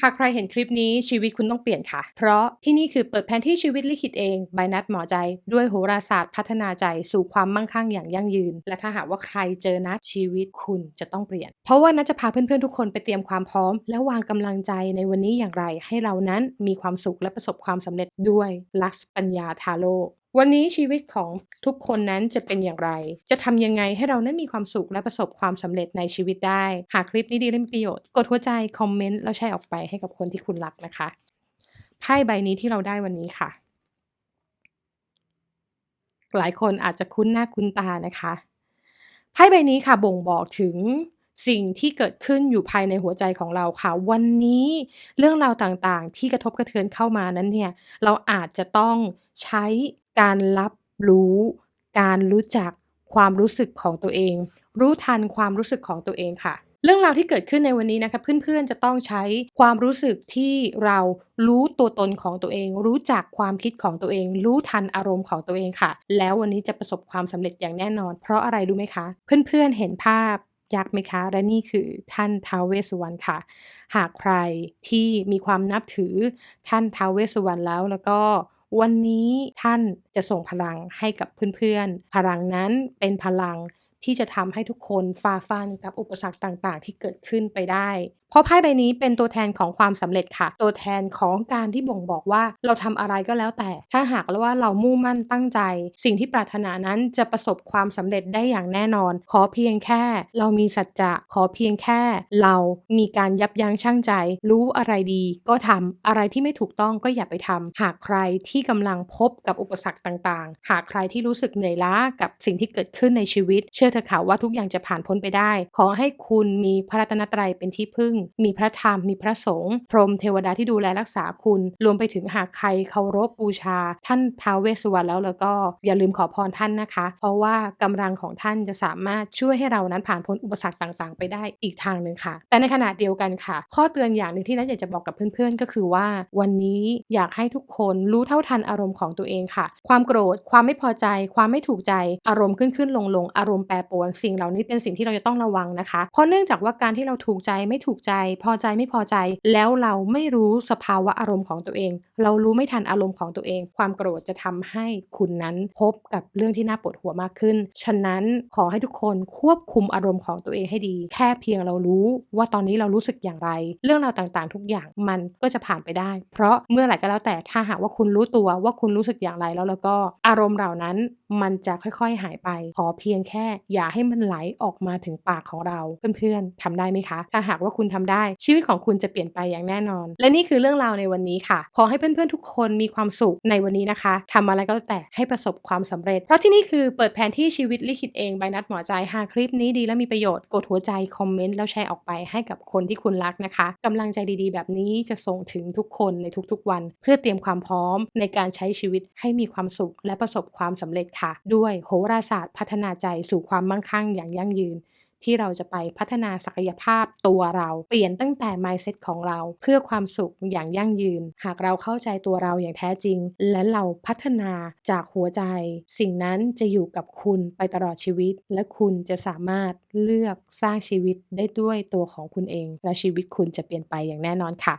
หากใครเห็นคลิปนี้ชีวิตคุณต้องเปลี่ยนค่ะ เพราะที่นี่คือเปิดแผนที่ชีวิตลิขิตเองใบนัดหมอใจ ด้วยโหราศาสตร์พัฒนาใจสู่ความมั่งคั่งอย่างยั่งยืน และถ้าหากว่าใครเจอนัดชีวิตคุณจะต้องเปลี่ยน เพราะว่านัดจะพาเพื่อนๆทุกคนไปเตรียมความพร้อม และวางกำลังใจในวันนี้อย่างไร ให้เรานั้นมีความสุขและประสบความสำเร็จด้วยลักษปัญญาทาโล วันนี้ชีวิตของทุกคนนั้นจะเป็นอย่างไร จะทำยังไงให้เรานั้นมีความสุขและประสบความสำเร็จในชีวิตได้ หากคลิปนี้ดีและมีประโยชน์ กดหัวใจ คอมเมนต์ แล้วแชร์ออกไปให้กับคนที่คุณรักนะคะ ไพ่ใบนี้ที่เราได้วันนี้ค่ะ หลายคนอาจจะคุ้นหน้าคุ้นตานะคะ ไพ่ใบนี้ค่ะบ่งบอกถึงสิ่งที่เกิดขึ้นอยู่ภายในหัวใจของเราค่ะ วันนี้เรื่องราวต่างๆ ที่กระทบกระเทือนเข้ามานั้นเนี่ย เราอาจจะต้องใช้ การรับรู้ การรู้จักความรู้สึกของตัวเอง รู้ทันความรู้สึกของตัวเองค่ะ เรื่องราวที่เกิดขึ้นในวันนี้นะคะ เพื่อนๆจะต้องใช้ความรู้สึกที่เรารู้ตัวตนของตัวเอง รู้จักความคิดของตัวเอง รู้ทันอารมณ์ของตัวเองค่ะ แล้ววันนี้จะประสบความสำเร็จอย่างแน่นอน เพราะอะไรรู้ไหมคะ เพื่อนๆเห็นภาพยักษ์ไหมคะ และนี่คือท่านท้าวเวสสุวรรณค่ะ หากใครที่มีความนับถือท่านท้าวเวสสุวรรณแล้วแล้วก็ วันนี้ท่านจะส่งพลังให้กับเพื่อนๆ พลังนั้นเป็นพลังที่จะทำให้ทุกคนฝ่าฟันกับอุปสรรคต่างๆ ที่เกิดขึ้นไปได้ เพราะไพ่ใบนี้เป็นตัวแทนของความสำเร็จค่ะ ตัวแทนของการที่บ่งบอกว่าเราทำอะไรก็แล้วแต่ ถ้าหากว่าเรามุ่งมั่นตั้งใจ สิ่งที่ปรารถนานั้นจะประสบความสำเร็จได้อย่างแน่นอน ขอเพียงแค่ เรามีสัจจะขอเพียงแค่ เรามีการยับยั้งชั่งใจ รู้อะไรดีก็ทำอะไรที่ไม่ถูกต้องก็อย่าไปทำหากใครที่กำลังพบกับอุปสรรคต่างๆ หากใครที่รู้สึกเหนื่อยล้ากับสิ่งที่เกิดขึ้นในชีวิต เชื่อเถอะค่ะว่าทุกอย่างจะผ่านพ้นไปได้ ขอให้คุณมีพระรัตนตรัยเป็นที่พึ่งมีพระธรรมมีพระสงฆ์พรหมเทวดาที่ดูแลรักษาคุณ รวมไปถึงหากใครเคารพบูชา ท่านท้าวเวสสุวรรณแล้วแล้วก็อย่าลืมขอพรท่านนะคะ เพราะว่ากำลังของท่านจะสามารถช่วยให้เรานั้นผ่านพ้นอุปสรรคต่างๆ ไปได้อีกทางหนึ่งค่ะ แต่ในขณะเดียวกันค่ะ ข้อเตือนอย่างหนึ่งที่นัทอยากจะบอกกับเพื่อนๆ ก็คือว่า วันนี้อยากให้ทุกคนรู้เท่าทันอารมณ์ของตัวเองค่ะ ความโกรธ ความไม่พอใจ ความไม่ถูกใจ อารมณ์ขึ้นขึ้นลงลงอารมณ์แปรปรวน สิ่งเหล่านี้เป็นสิ่งที่เราจะต้องระวังนะคะ เพราะเนื่องจากว่าการที่เราถูกใจไม่ถูกใจพอใจไม่พอใจ แล้วเราไม่รู้สภาวะอารมณ์ของตัวเอง เรารู้ไม่ทันอารมณ์ของตัวเอง ความโกรธจะทำให้คุณนั้นพบกับเรื่องที่น่าปวดหัวมากขึ้น ฉะนั้นขอให้ทุกคนควบคุมอารมณ์ของตัวเองให้ดี แค่เพียงเรารู้ว่าตอนนี้เรารู้สึกอย่างไร เรื่องราวต่างๆ ทุกอย่างมันก็จะผ่านไปได้ เพราะเมื่อไหร่ก็แล้วแต่ถ้าหากว่าคุณรู้ตัวว่าคุณรู้สึกอย่างไรแล้วแล้วก็อารมณ์เหล่านั้น มันจะค่อยๆหายไป ขอเพียงแค่ อย่าให้มันไหลออกมาถึงปากของเราเพื่อนๆทำได้ไหมคะ ถ้าหากว่าคุณทำได้ ชีวิตของคุณจะเปลี่ยนไปอย่างแน่นอน และนี่คือเรื่องราวในวันนี้ค่ะ ขอให้เพื่อนๆทุกคนมีความสุขในวันนี้นะคะทำอะไรก็แต่ให้ประสบความสำเร็จ เพราะที่นี่คือเปิดแผนที่ชีวิตลิขิตเองใบนัดหมอใจหากคลิปนี้ดีและมีประโยชน์กดหัวใจคอมเมนต์แล้วแชร์ออกไปให้กับคนที่คุณรักนะคะกำลังใจดีๆ แบบนี้จะส่งถึงทุกคนในทุกๆวัน เพื่อเตรียมความพร้อมในการใช้ชีวิตให้มีความสุขและประสบความสำเร็จค่ะค่ะด้วยโหราศาสตร์พัฒนาใจสู่ความมั่งคั่งอย่างยั่งยืน ที่เราจะไปพัฒนาศักยภาพตัวเรา เปลี่ยนตั้งแต่ mindset ของเราเพื่อความสุขอย่างยั่งยืน หากเราเข้าใจตัวเราอย่างแท้จริง และเราพัฒนาจากหัวใจ สิ่งนั้นจะอยู่กับคุณไปตลอดชีวิต และคุณจะสามารถเลือกสร้างชีวิตได้ด้วยตัวของคุณเอง และชีวิตคุณจะเปลี่ยนไปอย่างแน่นอนค่ะ